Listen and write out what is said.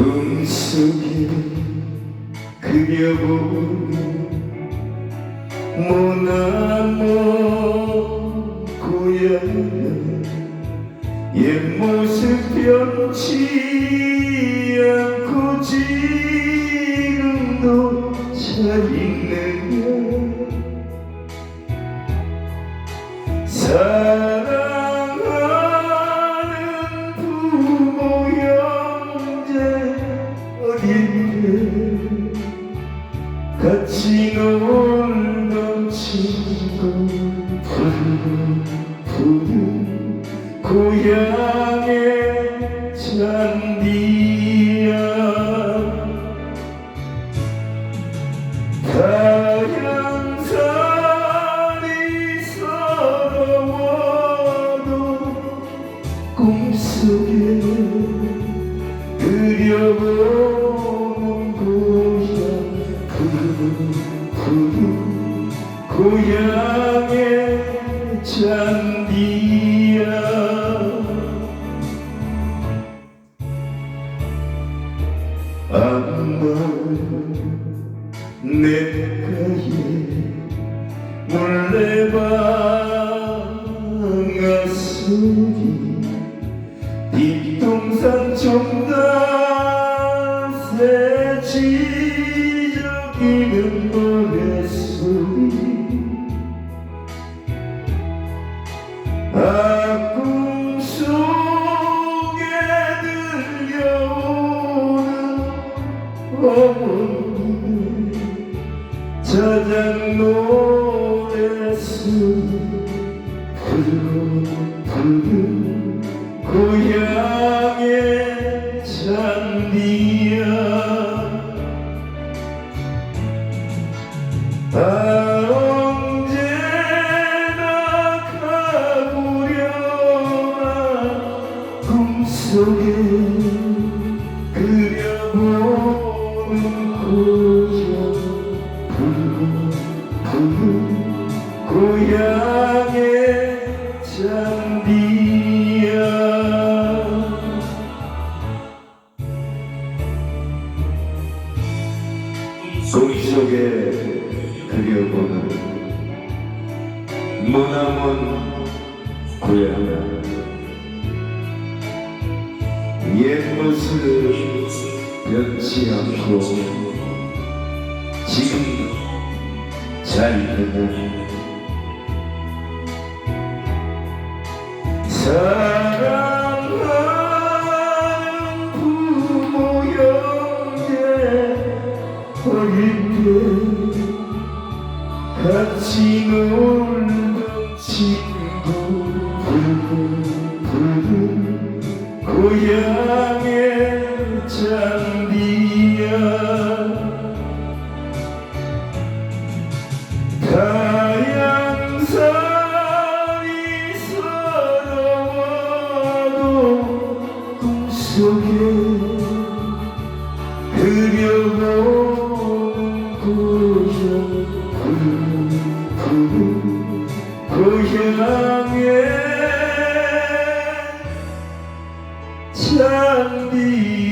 꿈속에 그려본 모나모 고향 옛 모습 변치 꿈속에 그려보는 고향 푸른 푸른 고향의 잔디 아마 내가에 물레방아 소리 뒷동산 종단새 지저귀는 노래소리 아 어머니 저장 노래소리 푸른 푸른 고향의 잔디야. 아 언제나 가보려나 꿈속에 속에 그려보는 머나먼 고향 옛 모습 변치 않고 잘 있느냐 사랑하는 부모 형제 때 같이 놀던 친구 푸른 푸른 고향의 잔 속에 그려보는 고향 푸른 푸른 고향의 잔디